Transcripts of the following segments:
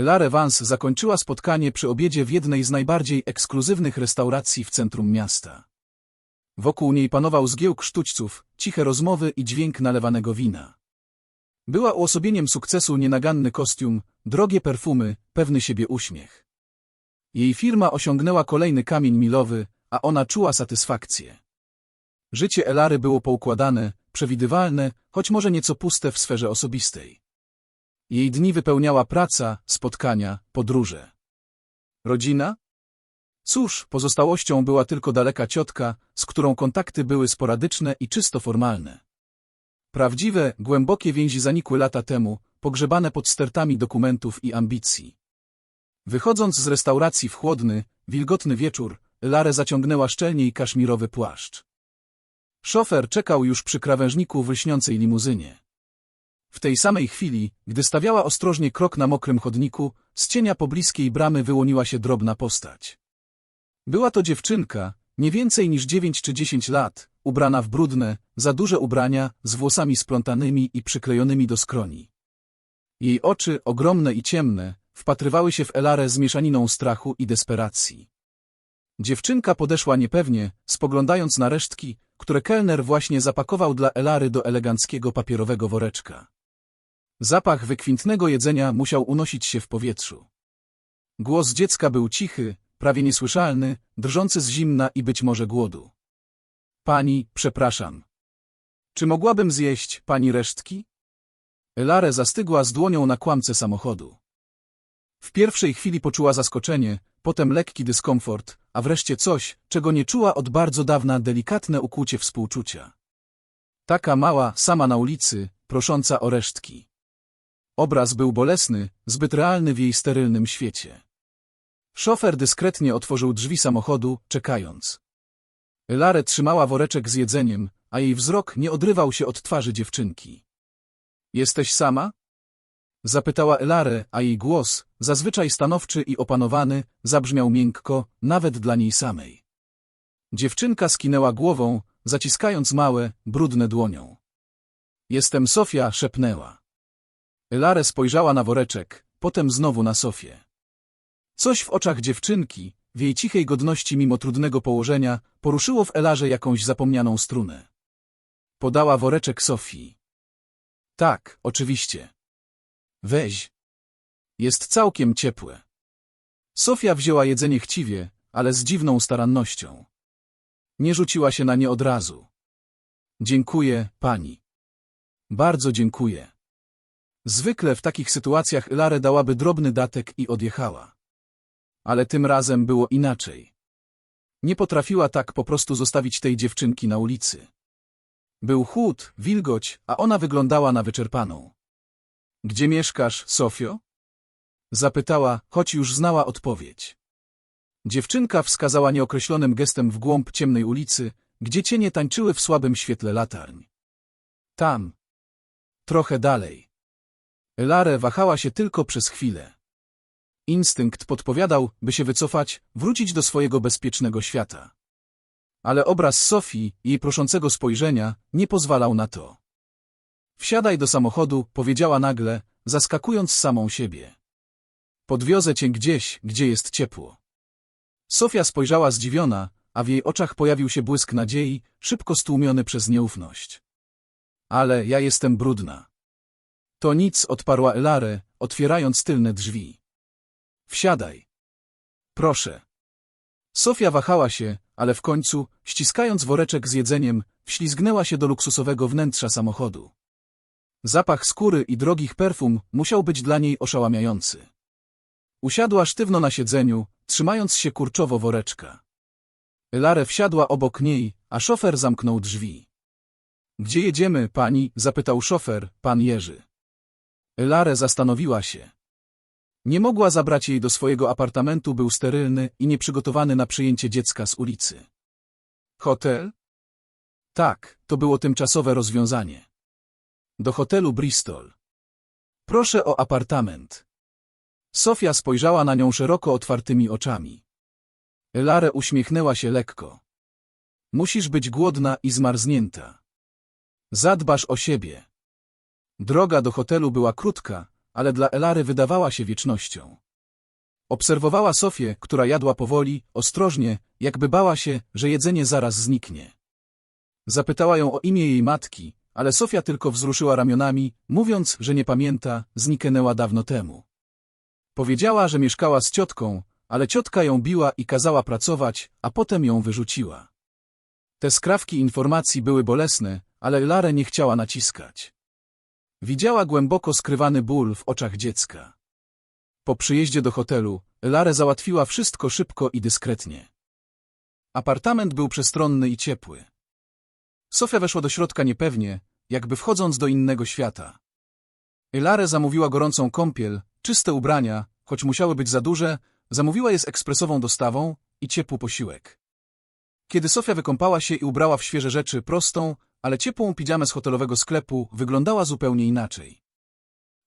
Lara Vance zakończyła spotkanie przy obiedzie w jednej z najbardziej ekskluzywnych restauracji w centrum miasta. Wokół niej panował zgiełk sztućców, ciche rozmowy i dźwięk nalewanego wina. Była uosobieniem sukcesu nienaganny kostium, drogie perfumy, pewny siebie uśmiech. Jej firma osiągnęła kolejny kamień milowy, a ona czuła satysfakcję. Życie Elary było poukładane, przewidywalne, choć może nieco puste w sferze osobistej. Jej dni wypełniała praca, spotkania, podróże. Rodzina? Cóż, pozostałością była tylko daleka ciotka, z którą kontakty były sporadyczne i czysto formalne. Prawdziwe, głębokie więzi zanikły lata temu, pogrzebane pod stertami dokumentów i ambicji. Wychodząc z restauracji w chłodny, wilgotny wieczór, Larę zaciągnęła szczelniej kaszmirowy płaszcz. Szofer czekał już przy krawężniku w lśniącej limuzynie. W tej samej chwili, gdy stawiała ostrożnie krok na mokrym chodniku, z cienia pobliskiej bramy wyłoniła się drobna postać. Była to dziewczynka, nie więcej niż dziewięć czy dziesięć lat, ubrana w brudne, za duże ubrania, z włosami splątanymi i przyklejonymi do skroni. Jej oczy, ogromne i ciemne, wpatrywały się w Elarę z mieszaniną strachu i desperacji. Dziewczynka podeszła niepewnie, spoglądając na resztki, które kelner właśnie zapakował dla Elary do eleganckiego papierowego woreczka. Zapach wykwintnego jedzenia musiał unosić się w powietrzu. Głos dziecka był cichy, prawie niesłyszalny, drżący z zimna i być może głodu. Pani, przepraszam. Czy mogłabym zjeść pani resztki? Elare zastygła z dłonią na kłamce samochodu. W pierwszej chwili poczuła zaskoczenie, potem lekki dyskomfort, a wreszcie coś, czego nie czuła od bardzo dawna delikatne ukłucie współczucia. Taka mała, sama na ulicy, prosząca o resztki. Obraz był bolesny, zbyt realny w jej sterylnym świecie. Szofer dyskretnie otworzył drzwi samochodu, czekając. Lare trzymała woreczek z jedzeniem, a jej wzrok nie odrywał się od twarzy dziewczynki. Jesteś sama? Zapytała Elare, a jej głos, zazwyczaj stanowczy i opanowany, zabrzmiał miękko, nawet dla niej samej. Dziewczynka skinęła głową, zaciskając małe, brudne dłonią. Jestem Sofia, szepnęła. Elare spojrzała na woreczek, potem znowu na Sofię. Coś w oczach dziewczynki, w jej cichej godności mimo trudnego położenia, poruszyło w Elarze jakąś zapomnianą strunę. Podała woreczek Sofii. Tak, oczywiście. Weź. Jest całkiem ciepłe. Sofia wzięła jedzenie chciwie, ale z dziwną starannością. Nie rzuciła się na nie od razu. Dziękuję, pani. Bardzo dziękuję. Zwykle w takich sytuacjach Lare dałaby drobny datek i odjechała. Ale tym razem było inaczej. Nie potrafiła tak po prostu zostawić tej dziewczynki na ulicy. Był chłód, wilgoć, a ona wyglądała na wyczerpaną. Gdzie mieszkasz, Sofio? Zapytała, choć już znała odpowiedź. Dziewczynka wskazała nieokreślonym gestem w głąb ciemnej ulicy, gdzie cienie tańczyły w słabym świetle latarń. Tam. Trochę dalej. Elare wahała się tylko przez chwilę. Instynkt podpowiadał, by się wycofać, wrócić do swojego bezpiecznego świata. Ale obraz Sofii, jej proszącego spojrzenia, nie pozwalał na to. Wsiadaj do samochodu, powiedziała nagle, zaskakując samą siebie. Podwiozę cię gdzieś, gdzie jest ciepło. Sofia spojrzała zdziwiona, a w jej oczach pojawił się błysk nadziei, szybko stłumiony przez nieufność. Ale ja jestem brudna. To nic, odparła Elare, otwierając tylne drzwi. Wsiadaj. Proszę. Sofia wahała się, ale w końcu, ściskając woreczek z jedzeniem, wślizgnęła się do luksusowego wnętrza samochodu. Zapach skóry i drogich perfum musiał być dla niej oszałamiający. Usiadła sztywno na siedzeniu, trzymając się kurczowo woreczka. Lare wsiadła obok niej, a szofer zamknął drzwi. Gdzie jedziemy, pani? zapytał szofer, pan Jerzy. Lare zastanowiła się. Nie mogła zabrać jej do swojego apartamentu, był sterylny i nieprzygotowany na przyjęcie dziecka z ulicy. Hotel? Tak, to było tymczasowe rozwiązanie. Do hotelu Bristol. Proszę o apartament. Sofia spojrzała na nią szeroko otwartymi oczami. Elare uśmiechnęła się lekko. Musisz być głodna i zmarznięta. Zadbasz o siebie. Droga do hotelu była krótka, ale dla Elary wydawała się wiecznością. Obserwowała Sofię, która jadła powoli, ostrożnie, jakby bała się, że jedzenie zaraz zniknie. Zapytała ją o imię jej matki, ale Sofia tylko wzruszyła ramionami, mówiąc, że nie pamięta, zniknęła dawno temu. Powiedziała, że mieszkała z ciotką, ale ciotka ją biła i kazała pracować, a potem ją wyrzuciła. Te skrawki informacji były bolesne, ale Larę nie chciała naciskać. Widziała głęboko skrywany ból w oczach dziecka. Po przyjeździe do hotelu, Larę załatwiła wszystko szybko i dyskretnie. Apartament był przestronny i ciepły. Sofia weszła do środka niepewnie, jakby wchodząc do innego świata. Elare zamówiła gorącą kąpiel, czyste ubrania, choć musiały być za duże, zamówiła je z ekspresową dostawą i ciepły posiłek. Kiedy Sofia wykąpała się i ubrała w świeże rzeczy prostą, ale ciepłą pidżamę z hotelowego sklepu, wyglądała zupełnie inaczej.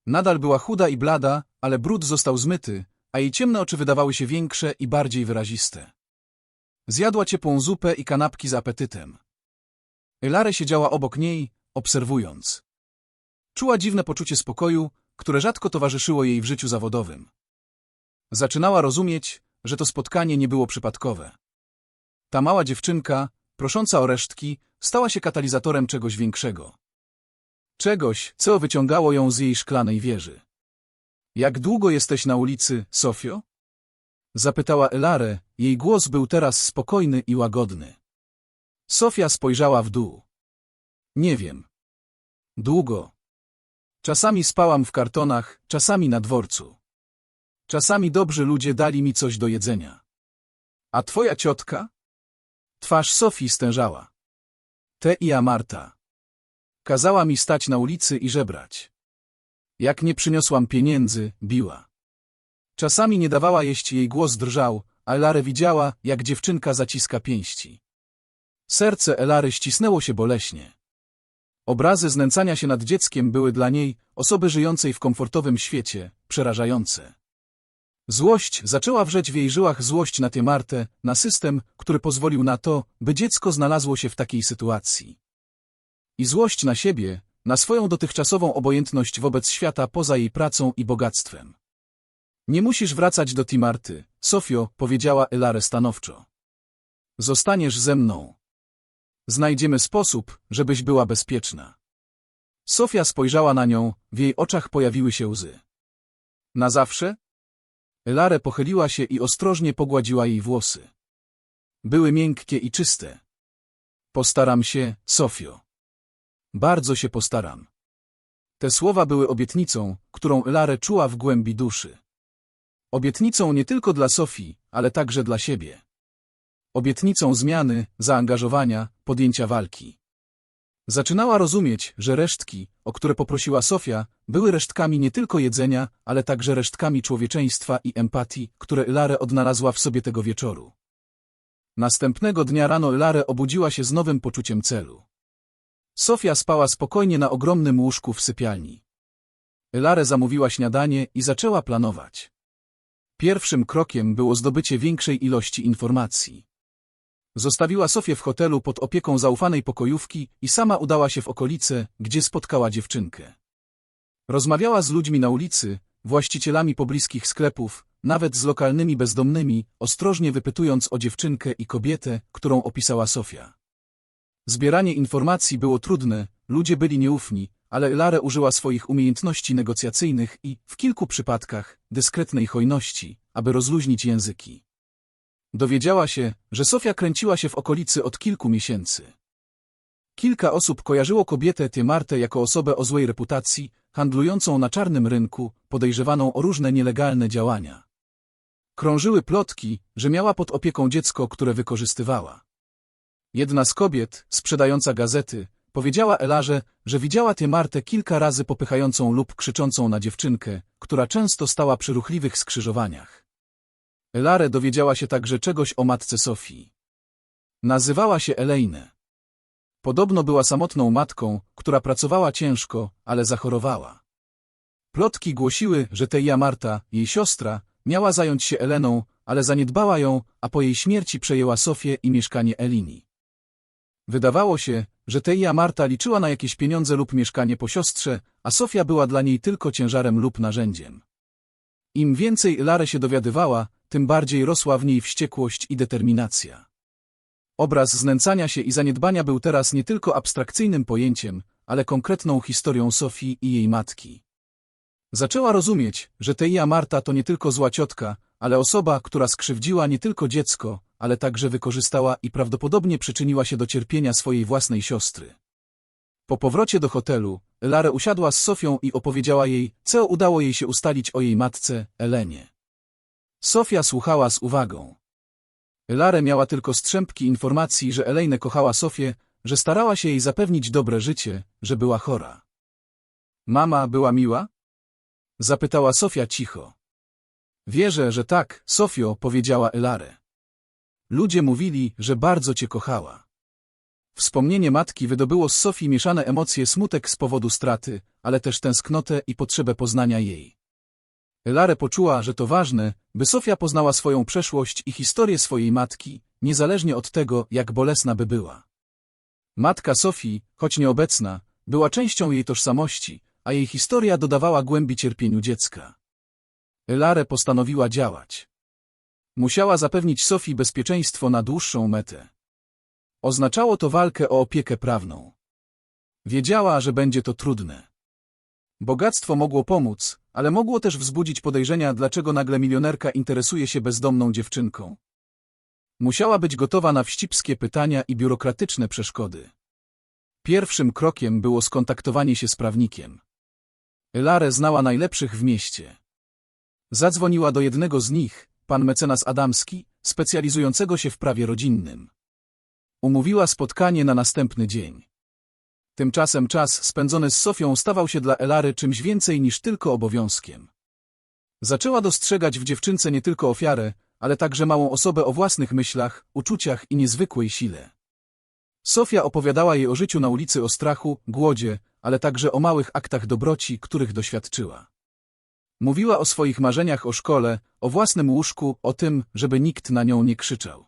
Nadal była chuda i blada, ale brud został zmyty, a jej ciemne oczy wydawały się większe i bardziej wyraziste. Zjadła ciepłą zupę i kanapki z apetytem. Elare siedziała obok niej, obserwując. Czuła dziwne poczucie spokoju, które rzadko towarzyszyło jej w życiu zawodowym. Zaczynała rozumieć, że to spotkanie nie było przypadkowe. Ta mała dziewczynka, prosząca o resztki, stała się katalizatorem czegoś większego. Czegoś, co wyciągało ją z jej szklanej wieży. Jak długo jesteś na ulicy, Sofio? Zapytała Elare, jej głos był teraz spokojny i łagodny. Sofia spojrzała w dół. Nie wiem. Długo. Czasami spałam w kartonach, czasami na dworcu. Czasami dobrzy ludzie dali mi coś do jedzenia. A twoja ciotka? Twarz Sofii stężała. Te i Marta. Kazała mi stać na ulicy i żebrać. Jak nie przyniosłam pieniędzy, biła. Czasami nie dawała jeść, jej głos drżał, a Elare widziała, jak dziewczynka zaciska pięści. Serce Elary ścisnęło się boleśnie. Obrazy znęcania się nad dzieckiem były dla niej, osoby żyjącej w komfortowym świecie, przerażające. Złość zaczęła wrzeć w jej żyłach złość na tę Martę, na system, który pozwolił na to, by dziecko znalazło się w takiej sytuacji. I złość na siebie, na swoją dotychczasową obojętność wobec świata poza jej pracą i bogactwem. Nie musisz wracać do Timarty, Sofio, powiedziała Elare stanowczo. Zostaniesz ze mną. Znajdziemy sposób, żebyś była bezpieczna. Sofia spojrzała na nią, w jej oczach pojawiły się łzy. Na zawsze? Elare pochyliła się i ostrożnie pogładziła jej włosy. Były miękkie i czyste. Postaram się, Sofio. Bardzo się postaram. Te słowa były obietnicą, którą Elare czuła w głębi duszy. Obietnicą nie tylko dla Sofii, ale także dla siebie. Obietnicą zmiany, zaangażowania, podjęcia walki. Zaczynała rozumieć, że resztki, o które poprosiła Sofia, były resztkami nie tylko jedzenia, ale także resztkami człowieczeństwa i empatii, które Lare odnalazła w sobie tego wieczoru. Następnego dnia rano Lare obudziła się z nowym poczuciem celu. Sofia spała spokojnie na ogromnym łóżku w sypialni. Lare zamówiła śniadanie i zaczęła planować. Pierwszym krokiem było zdobycie większej ilości informacji. Zostawiła Sofię w hotelu pod opieką zaufanej pokojówki i sama udała się w okolice, gdzie spotkała dziewczynkę. Rozmawiała z ludźmi na ulicy, właścicielami pobliskich sklepów, nawet z lokalnymi bezdomnymi, ostrożnie wypytując o dziewczynkę i kobietę, którą opisała Sofia. Zbieranie informacji było trudne, ludzie byli nieufni, ale Lare użyła swoich umiejętności negocjacyjnych i, w kilku przypadkach, dyskretnej hojności, aby rozluźnić języki. Dowiedziała się, że Sofia kręciła się w okolicy od kilku miesięcy. Kilka osób kojarzyło kobietę Tymartę jako osobę o złej reputacji, handlującą na czarnym rynku, podejrzewaną o różne nielegalne działania. Krążyły plotki, że miała pod opieką dziecko, które wykorzystywała. Jedna z kobiet, sprzedająca gazety, powiedziała Elarze, że widziała Tymartę kilka razy popychającą lub krzyczącą na dziewczynkę, która często stała przy ruchliwych skrzyżowaniach. Elare dowiedziała się także czegoś o matce Sofii. Nazywała się Elejne. Podobno była samotną matką, która pracowała ciężko, ale zachorowała. Plotki głosiły, że Teja Marta, jej siostra, miała zająć się Eleną, ale zaniedbała ją, a po jej śmierci przejęła Sofię i mieszkanie Elini. Wydawało się, że Teia Marta liczyła na jakieś pieniądze lub mieszkanie po siostrze, a Sofia była dla niej tylko ciężarem lub narzędziem. Im więcej Lare się dowiadywała, tym bardziej rosła w niej wściekłość i determinacja. Obraz znęcania się i zaniedbania był teraz nie tylko abstrakcyjnym pojęciem, ale konkretną historią Sofii i jej matki. Zaczęła rozumieć, że Teia Marta to nie tylko zła ciotka, ale osoba, która skrzywdziła nie tylko dziecko, ale także wykorzystała i prawdopodobnie przyczyniła się do cierpienia swojej własnej siostry. Po powrocie do hotelu, Lare usiadła z Sofią i opowiedziała jej, co udało jej się ustalić o jej matce, Elenie. Sofia słuchała z uwagą. Lare miała tylko strzępki informacji, że Elejne kochała Sofię, że starała się jej zapewnić dobre życie, że była chora. Mama była miła? Zapytała Sofia cicho. Wierzę, że tak, Sofio, powiedziała Elare. Ludzie mówili, że bardzo cię kochała. Wspomnienie matki wydobyło z Sofii mieszane emocje smutek z powodu straty, ale też tęsknotę i potrzebę poznania jej. Elare poczuła, że to ważne, by Sofia poznała swoją przeszłość i historię swojej matki, niezależnie od tego, jak bolesna by była. Matka Sofii, choć nieobecna, była częścią jej tożsamości, a jej historia dodawała głębi cierpieniu dziecka. Elare postanowiła działać. Musiała zapewnić Sofii bezpieczeństwo na dłuższą metę. Oznaczało to walkę o opiekę prawną. Wiedziała, że będzie to trudne. Bogactwo mogło pomóc, ale mogło też wzbudzić podejrzenia, dlaczego nagle milionerka interesuje się bezdomną dziewczynką. Musiała być gotowa na wścibskie pytania i biurokratyczne przeszkody. Pierwszym krokiem było skontaktowanie się z prawnikiem. Elare znała najlepszych w mieście. Zadzwoniła do jednego z nich, pan mecenas Adamski, specjalizującego się w prawie rodzinnym. Umówiła spotkanie na następny dzień. Tymczasem czas spędzony z Sofią stawał się dla Elary czymś więcej niż tylko obowiązkiem. Zaczęła dostrzegać w dziewczynce nie tylko ofiarę, ale także małą osobę o własnych myślach, uczuciach i niezwykłej sile. Sofia opowiadała jej o życiu na ulicy, o strachu, głodzie, ale także o małych aktach dobroci, których doświadczyła. Mówiła o swoich marzeniach o szkole, o własnym łóżku, o tym, żeby nikt na nią nie krzyczał.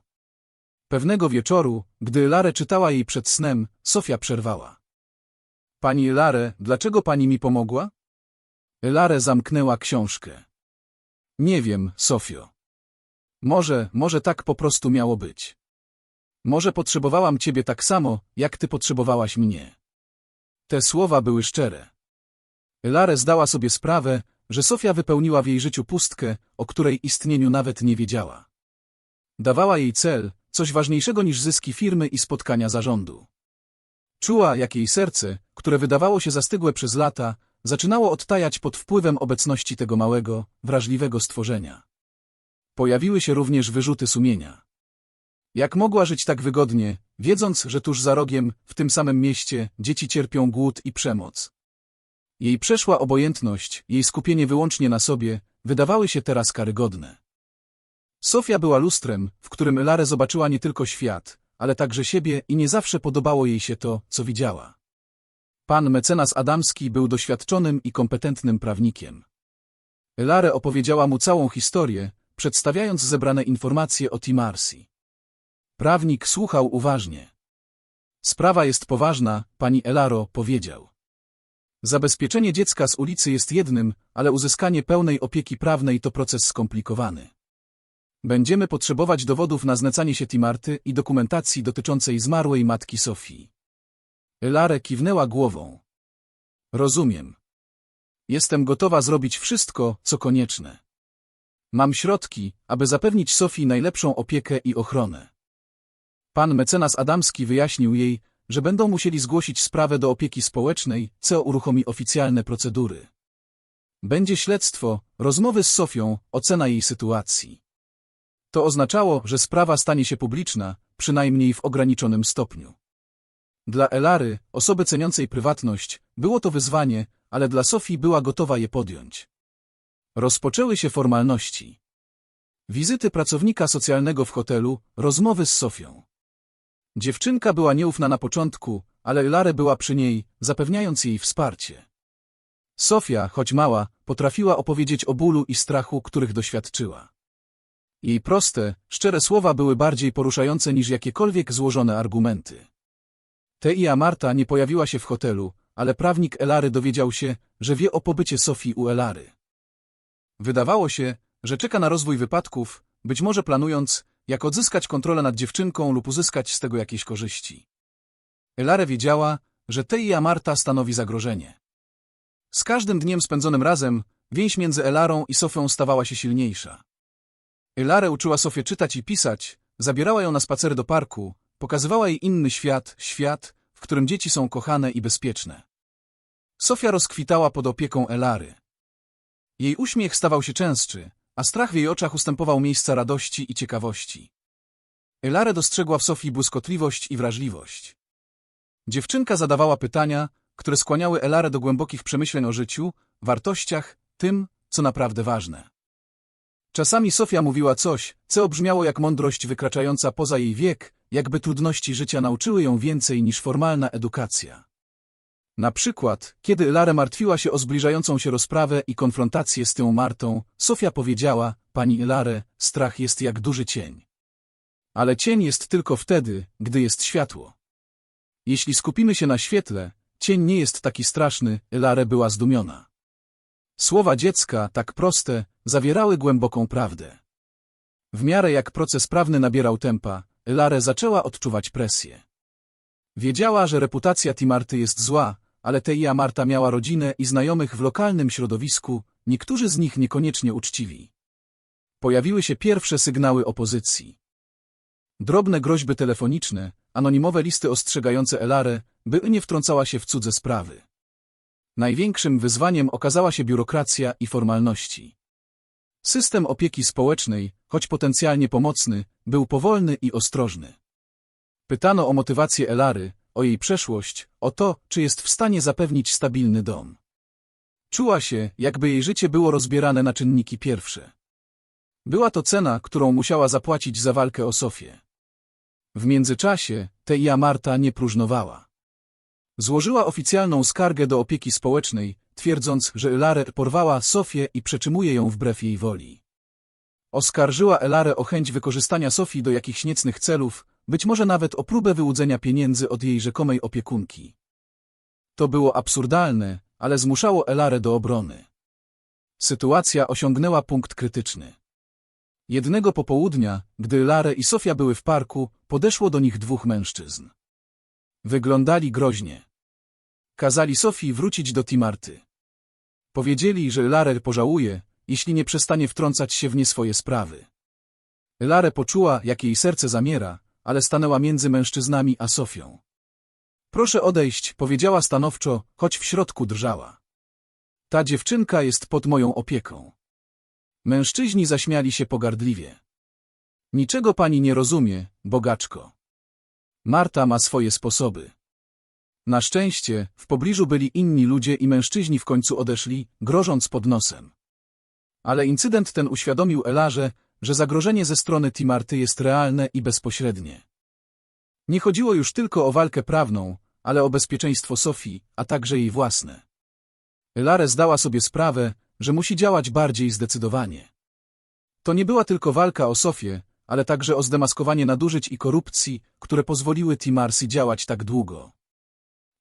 Pewnego wieczoru, gdy Larę czytała jej przed snem, Sofia przerwała. Pani Larę, dlaczego pani mi pomogła? Larę zamknęła książkę. Nie wiem, Sofio. Może, może tak po prostu miało być. Może potrzebowałam ciebie tak samo, jak ty potrzebowałaś mnie. Te słowa były szczere. Larę zdała sobie sprawę, że Sofia wypełniła w jej życiu pustkę, o której istnieniu nawet nie wiedziała. Dawała jej cel, coś ważniejszego niż zyski firmy i spotkania zarządu. Czuła, jak jej serce, które wydawało się zastygłe przez lata, zaczynało odtajać pod wpływem obecności tego małego, wrażliwego stworzenia. Pojawiły się również wyrzuty sumienia. Jak mogła żyć tak wygodnie, wiedząc, że tuż za rogiem, w tym samym mieście, dzieci cierpią głód i przemoc? Jej przeszła obojętność, jej skupienie wyłącznie na sobie, wydawały się teraz karygodne. Sofia była lustrem, w którym Larę zobaczyła nie tylko świat, ale także siebie i nie zawsze podobało jej się to, co widziała. Pan mecenas Adamski był doświadczonym i kompetentnym prawnikiem. Larę opowiedziała mu całą historię, przedstawiając zebrane informacje o Timarsi. Prawnik słuchał uważnie. Sprawa jest poważna, pani Elaro powiedział. Zabezpieczenie dziecka z ulicy jest jednym, ale uzyskanie pełnej opieki prawnej to proces skomplikowany. Będziemy potrzebować dowodów na znęcanie się Timarty i dokumentacji dotyczącej zmarłej matki Sofii. Elare kiwnęła głową. Rozumiem. Jestem gotowa zrobić wszystko, co konieczne. Mam środki, aby zapewnić Sofii najlepszą opiekę i ochronę. Pan mecenas Adamski wyjaśnił jej, że będą musieli zgłosić sprawę do opieki społecznej, co uruchomi oficjalne procedury. Będzie śledztwo, rozmowy z Sofią, ocena jej sytuacji. To oznaczało, że sprawa stanie się publiczna, przynajmniej w ograniczonym stopniu. Dla Elary, osoby ceniącej prywatność, było to wyzwanie, ale dla Sofii była gotowa je podjąć. Rozpoczęły się formalności. Wizyty pracownika socjalnego w hotelu, rozmowy z Sofią. Dziewczynka była nieufna na początku, ale Lare była przy niej, zapewniając jej wsparcie. Sofia, choć mała, potrafiła opowiedzieć o bólu i strachu, których doświadczyła. Jej proste, szczere słowa były bardziej poruszające niż jakiekolwiek złożone argumenty. Teia Marta nie pojawiła się w hotelu, ale prawnik Elary dowiedział się, że wie o pobycie Sofii u Elary. Wydawało się, że czeka na rozwój wypadków, być może planując, jak odzyskać kontrolę nad dziewczynką lub uzyskać z tego jakieś korzyści. Elare wiedziała, że Teia Marta stanowi zagrożenie. Z każdym dniem spędzonym razem, więź między Elarą i Sofią stawała się silniejsza. Elare uczyła Sofię czytać i pisać, zabierała ją na spacery do parku, pokazywała jej inny świat, świat, w którym dzieci są kochane i bezpieczne. Sofia rozkwitała pod opieką Elary. Jej uśmiech stawał się częstszy, a strach w jej oczach ustępował miejsca radości i ciekawości. Elare dostrzegła w Sofii błyskotliwość i wrażliwość. Dziewczynka zadawała pytania, które skłaniały Elarę do głębokich przemyśleń o życiu, wartościach, tym, co naprawdę ważne. Czasami Sofia mówiła coś, co brzmiało jak mądrość wykraczająca poza jej wiek, jakby trudności życia nauczyły ją więcej niż formalna edukacja. Na przykład, kiedy Lara martwiła się o zbliżającą się rozprawę i konfrontację z tą Martą, Sofia powiedziała, pani Lare, strach jest jak duży cień. Ale cień jest tylko wtedy, gdy jest światło. Jeśli skupimy się na świetle, cień nie jest taki straszny, Lare była zdumiona. Słowa dziecka, tak proste, zawierały głęboką prawdę. W miarę jak proces prawny nabierał tempa, Lare zaczęła odczuwać presję. Wiedziała, że reputacja Timarty jest zła, ale Teia Marta miała rodzinę i znajomych w lokalnym środowisku, niektórzy z nich niekoniecznie uczciwi. Pojawiły się pierwsze sygnały opozycji. Drobne groźby telefoniczne, anonimowe listy ostrzegające Elarę, by nie wtrącała się w cudze sprawy. Największym wyzwaniem okazała się biurokracja i formalności. System opieki społecznej, choć potencjalnie pomocny, był powolny i ostrożny. Pytano o motywację Elary, o jej przeszłość, o to, czy jest w stanie zapewnić stabilny dom. Czuła się, jakby jej życie było rozbierane na czynniki pierwsze. Była to cena, którą musiała zapłacić za walkę o Sofię. W międzyczasie Teia Marta nie próżnowała. Złożyła oficjalną skargę do opieki społecznej, twierdząc, że Elare porwała Sofię i przeczymuje ją wbrew jej woli. Oskarżyła Elare o chęć wykorzystania Sofii do jakichś niecnych celów, być może nawet o próbę wyłudzenia pieniędzy od jej rzekomej opiekunki. To było absurdalne, ale zmuszało Elarę do obrony. Sytuacja osiągnęła punkt krytyczny. Jednego popołudnia, gdy Larę i Sofia były w parku, podeszło do nich dwóch mężczyzn. Wyglądali groźnie. Kazali Sofii wrócić do Timarty. Powiedzieli, że Larę pożałuje, jeśli nie przestanie wtrącać się w nie swoje sprawy. Larę poczuła, jak jej serce zamiera, ale stanęła między mężczyznami a Sofią. Proszę odejść, powiedziała stanowczo, choć w środku drżała. Ta dziewczynka jest pod moją opieką. Mężczyźni zaśmiali się pogardliwie. Niczego pani nie rozumie, bogaczko. Marta ma swoje sposoby. Na szczęście, w pobliżu byli inni ludzie i mężczyźni w końcu odeszli, grożąc pod nosem. Ale incydent ten uświadomił Elarze, że zagrożenie ze strony Timarty jest realne i bezpośrednie. Nie chodziło już tylko o walkę prawną, ale o bezpieczeństwo Sofii, a także jej własne. Elare zdała sobie sprawę, że musi działać bardziej zdecydowanie. To nie była tylko walka o Sofię, ale także o zdemaskowanie nadużyć i korupcji, które pozwoliły Timarsi działać tak długo.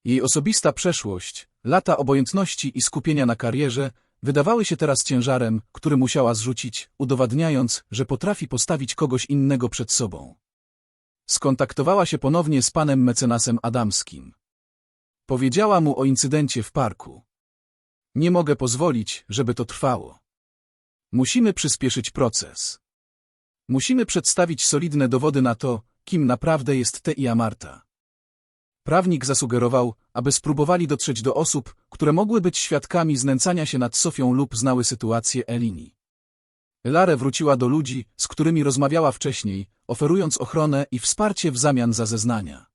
Jej osobista przeszłość, lata obojętności i skupienia na karierze wydawały się teraz ciężarem, który musiała zrzucić, udowadniając, że potrafi postawić kogoś innego przed sobą. Skontaktowała się ponownie z panem mecenasem Adamskim. Powiedziała mu o incydencie w parku. Nie mogę pozwolić, żeby to trwało. Musimy przyspieszyć proces. Musimy przedstawić solidne dowody na to, kim naprawdę jest Teia Marta. Prawnik zasugerował, aby spróbowali dotrzeć do osób, które mogły być świadkami znęcania się nad Sofią lub znały sytuację Elini. Lare wróciła do ludzi, z którymi rozmawiała wcześniej, oferując ochronę i wsparcie w zamian za zeznania.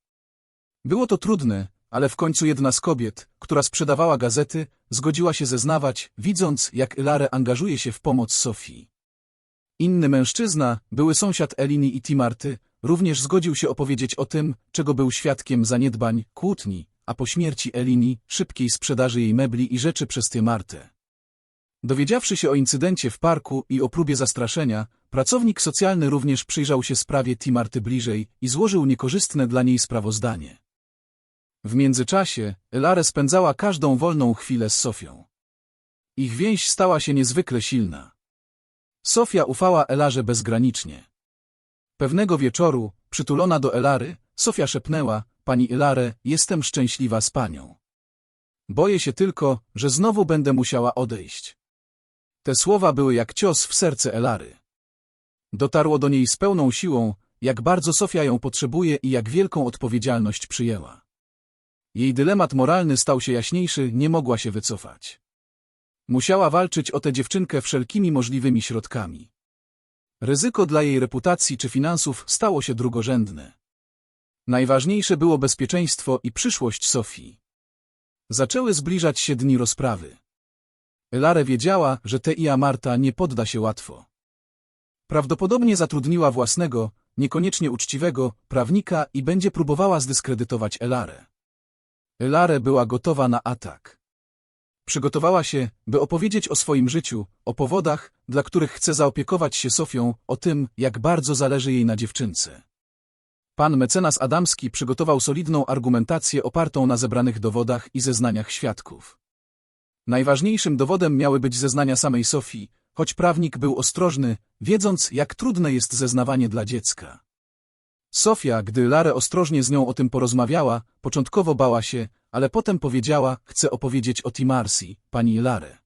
Było to trudne, ale w końcu jedna z kobiet, która sprzedawała gazety, zgodziła się zeznawać, widząc, jak Lare angażuje się w pomoc Sofii. Inny mężczyzna, były sąsiad Elini i Timarty, również zgodził się opowiedzieć o tym, czego był świadkiem zaniedbań, kłótni, a po śmierci Elini, szybkiej sprzedaży jej mebli i rzeczy przez Timartę. Dowiedziawszy się o incydencie w parku i o próbie zastraszenia, pracownik socjalny również przyjrzał się sprawie Timarty bliżej i złożył niekorzystne dla niej sprawozdanie. W międzyczasie Elare spędzała każdą wolną chwilę z Sofią. Ich więź stała się niezwykle silna. Sofia ufała Elarze bezgranicznie. Pewnego wieczoru, przytulona do Elary, Sofia szepnęła, Pani Elare, jestem szczęśliwa z Panią. Boję się tylko, że znowu będę musiała odejść. Te słowa były jak cios w serce Elary. Dotarło do niej z pełną siłą, jak bardzo Sofia ją potrzebuje i jak wielką odpowiedzialność przyjęła. Jej dylemat moralny stał się jaśniejszy, nie mogła się wycofać. Musiała walczyć o tę dziewczynkę wszelkimi możliwymi środkami. Ryzyko dla jej reputacji czy finansów stało się drugorzędne. Najważniejsze było bezpieczeństwo i przyszłość Sofii. Zaczęły zbliżać się dni rozprawy. Elare wiedziała, że Teia Marta nie podda się łatwo. Prawdopodobnie zatrudniła własnego, niekoniecznie uczciwego, prawnika i będzie próbowała zdyskredytować Elare. Elare była gotowa na atak. Przygotowała się, by opowiedzieć o swoim życiu, o powodach, dla których chce zaopiekować się Sofią, o tym, jak bardzo zależy jej na dziewczynce. Pan mecenas Adamski przygotował solidną argumentację opartą na zebranych dowodach i zeznaniach świadków. Najważniejszym dowodem miały być zeznania samej Sofii, choć prawnik był ostrożny, wiedząc, jak trudne jest zeznawanie dla dziecka. Sofia, gdy Larę ostrożnie z nią o tym porozmawiała, początkowo bała się, ale potem powiedziała, chcę opowiedzieć o Timarsi, pani Larę.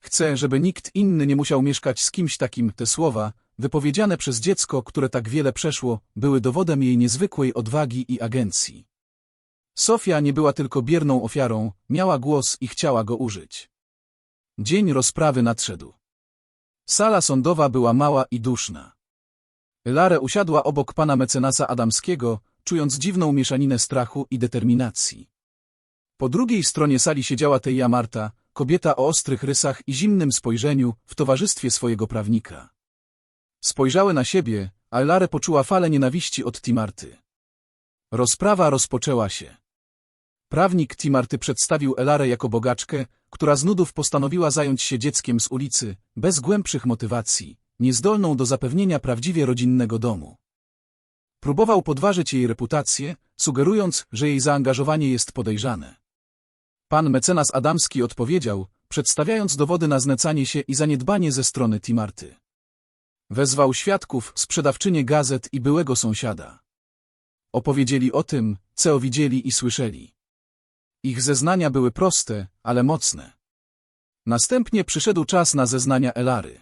Chcę, żeby nikt inny nie musiał mieszkać z kimś takim, te słowa, wypowiedziane przez dziecko, które tak wiele przeszło, były dowodem jej niezwykłej odwagi i agencji. Sofia nie była tylko bierną ofiarą, miała głos i chciała go użyć. Dzień rozprawy nadszedł. Sala sądowa była mała i duszna. Lare usiadła obok pana mecenasa Adamskiego, czując dziwną mieszaninę strachu i determinacji. Po drugiej stronie sali siedziała Teja Marta, kobieta o ostrych rysach i zimnym spojrzeniu, w towarzystwie swojego prawnika. Spojrzały na siebie, a Lare poczuła falę nienawiści od Timarty. Rozprawa rozpoczęła się. Prawnik Timarty przedstawił Elarę jako bogaczkę, która z nudów postanowiła zająć się dzieckiem z ulicy, bez głębszych motywacji, niezdolną do zapewnienia prawdziwie rodzinnego domu. Próbował podważyć jej reputację, sugerując, że jej zaangażowanie jest podejrzane. Pan mecenas Adamski odpowiedział, przedstawiając dowody na znęcanie się i zaniedbanie ze strony Timarty. Wezwał świadków, sprzedawczynię gazet i byłego sąsiada. Opowiedzieli o tym, co widzieli i słyszeli. Ich zeznania były proste, ale mocne. Następnie przyszedł czas na zeznania Elary.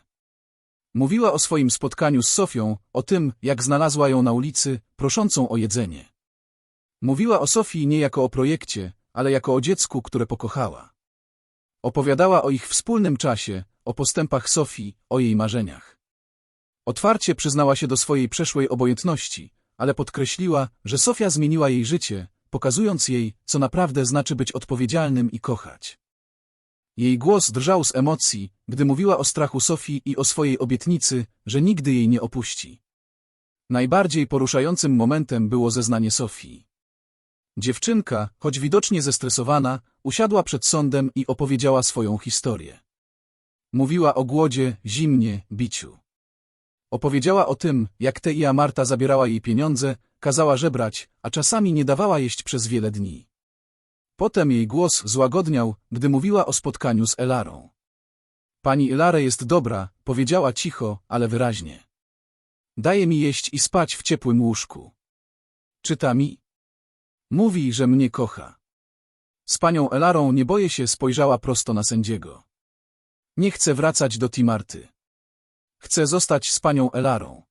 Mówiła o swoim spotkaniu z Sofią, o tym, jak znalazła ją na ulicy, proszącą o jedzenie. Mówiła o Sofii nie jako o projekcie, ale jako o dziecku, które pokochała. Opowiadała o ich wspólnym czasie, o postępach Sofii, o jej marzeniach. Otwarcie przyznała się do swojej przeszłej obojętności, ale podkreśliła, że Sofia zmieniła jej życie, pokazując jej, co naprawdę znaczy być odpowiedzialnym i kochać. Jej głos drżał z emocji, gdy mówiła o strachu Sofii i o swojej obietnicy, że nigdy jej nie opuści. Najbardziej poruszającym momentem było zeznanie Sofii. Dziewczynka, choć widocznie zestresowana, usiadła przed sądem i opowiedziała swoją historię. Mówiła o głodzie, zimnie, biciu. Opowiedziała o tym, jak Teia Marta zabierała jej pieniądze, kazała żebrać, a czasami nie dawała jeść przez wiele dni. Potem jej głos złagodniał, gdy mówiła o spotkaniu z Elarą. Pani Elare jest dobra, powiedziała cicho, ale wyraźnie. Daje mi jeść i spać w ciepłym łóżku. Czyta mi? Mówi, że mnie kocha. Z panią Elarą nie boję się, spojrzała prosto na sędziego. Nie chcę wracać do Timarty. Chcę zostać z panią Elarą.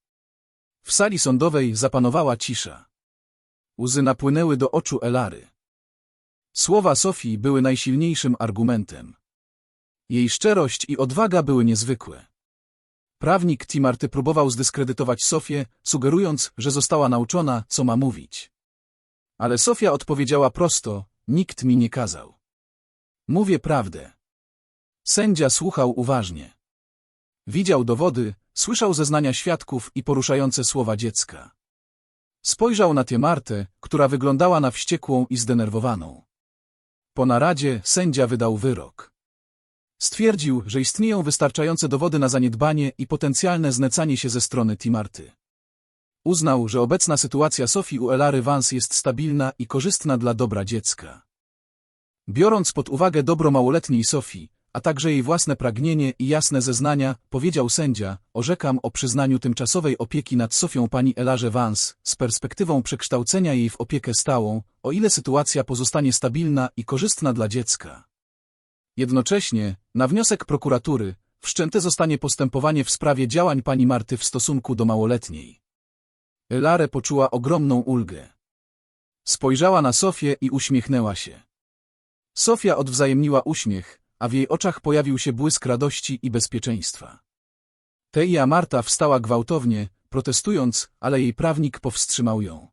W sali sądowej zapanowała cisza. Łzy napłynęły do oczu Elary. Słowa Sofii były najsilniejszym argumentem. Jej szczerość i odwaga były niezwykłe. Prawnik Timarty próbował zdyskredytować Sofię, sugerując, że została nauczona, co ma mówić. Ale Sofia odpowiedziała prosto, nikt mi nie kazał. Mówię prawdę. Sędzia słuchał uważnie. Widział dowody, słyszał zeznania świadków i poruszające słowa dziecka. Spojrzał na tę Martę, która wyglądała na wściekłą i zdenerwowaną. Po naradzie sędzia wydał wyrok. Stwierdził, że istnieją wystarczające dowody na zaniedbanie i potencjalne znęcanie się ze strony Timarty. Uznał, że obecna sytuacja Sofii u Elary Vance jest stabilna i korzystna dla dobra dziecka. Biorąc pod uwagę dobro małoletniej Sofii, a także jej własne pragnienie i jasne zeznania, powiedział sędzia, orzekam o przyznaniu tymczasowej opieki nad Sofią pani Elarze Vance z perspektywą przekształcenia jej w opiekę stałą, o ile sytuacja pozostanie stabilna i korzystna dla dziecka. Jednocześnie, na wniosek prokuratury, wszczęte zostanie postępowanie w sprawie działań pani Marty w stosunku do małoletniej. Elare poczuła ogromną ulgę. Spojrzała na Sofię i uśmiechnęła się. Sofia odwzajemniła uśmiech, a w jej oczach pojawił się błysk radości i bezpieczeństwa. Teja Marta wstała gwałtownie, protestując, ale jej prawnik powstrzymał ją.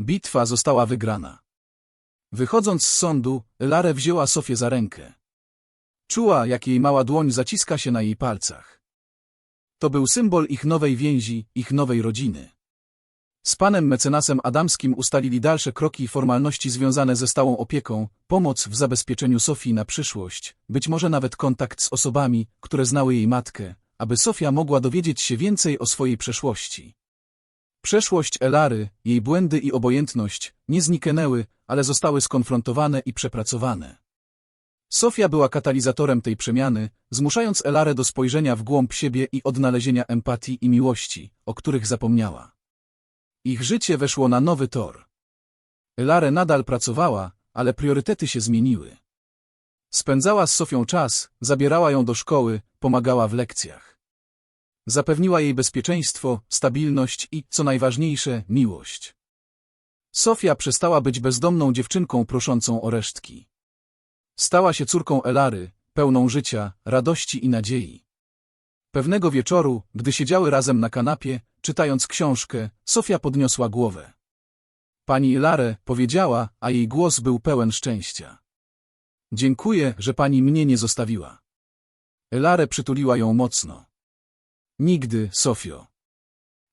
Bitwa została wygrana. Wychodząc z sądu, Elare wzięła Sofię za rękę. Czuła, jak jej mała dłoń zaciska się na jej palcach. To był symbol ich nowej więzi, ich nowej rodziny. Z panem mecenasem Adamskim ustalili dalsze kroki i formalności związane ze stałą opieką, pomoc w zabezpieczeniu Sofii na przyszłość, być może nawet kontakt z osobami, które znały jej matkę, aby Sofia mogła dowiedzieć się więcej o swojej przeszłości. Przeszłość Elary, jej błędy i obojętność nie zniknęły, ale zostały skonfrontowane i przepracowane. Sofia była katalizatorem tej przemiany, zmuszając Elarę do spojrzenia w głąb siebie i odnalezienia empatii i miłości, o których zapomniała. Ich życie weszło na nowy tor. Elare nadal pracowała, ale priorytety się zmieniły. Spędzała z Sofią czas, zabierała ją do szkoły, pomagała w lekcjach. Zapewniła jej bezpieczeństwo, stabilność i, co najważniejsze, miłość. Sofia przestała być bezdomną dziewczynką proszącą o resztki. Stała się córką Elary, pełną życia, radości i nadziei. Pewnego wieczoru, gdy siedziały razem na kanapie, czytając książkę, Sofia podniosła głowę. Pani Elare powiedziała, a jej głos był pełen szczęścia. Dziękuję, że pani mnie nie zostawiła. Elare przytuliła ją mocno. Nigdy, Sofio.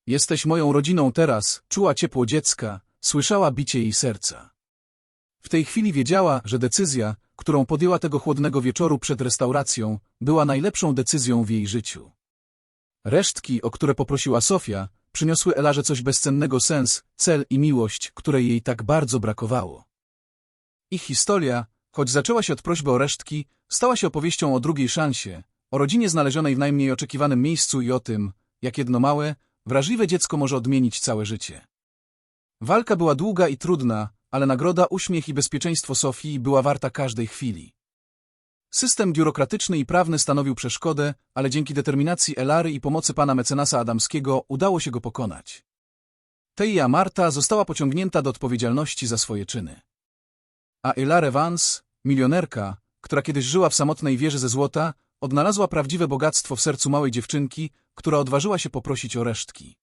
Jesteś moją rodziną teraz, czuła ciepło dziecka, słyszała bicie jej serca. W tej chwili wiedziała, że decyzja, którą podjęła tego chłodnego wieczoru przed restauracją, była najlepszą decyzją w jej życiu. Resztki, o które poprosiła Sofia, przyniosły Elarze coś bezcennego sens, cel i miłość, której jej tak bardzo brakowało. Ich historia, choć zaczęła się od prośby o resztki, stała się opowieścią o drugiej szansie, o rodzinie znalezionej w najmniej oczekiwanym miejscu i o tym, jak jedno małe, wrażliwe dziecko może odmienić całe życie. Walka była długa i trudna, ale nagroda, uśmiech i bezpieczeństwo Sofii była warta każdej chwili. System biurokratyczny i prawny stanowił przeszkodę, ale dzięki determinacji Elary i pomocy pana mecenasa Adamskiego udało się go pokonać. Teja Marta została pociągnięta do odpowiedzialności za swoje czyny. A Elare Vance, milionerka, która kiedyś żyła w samotnej wieży ze złota, odnalazła prawdziwe bogactwo w sercu małej dziewczynki, która odważyła się poprosić o resztki.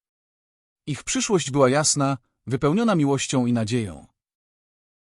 Ich przyszłość była jasna, wypełniona miłością i nadzieją.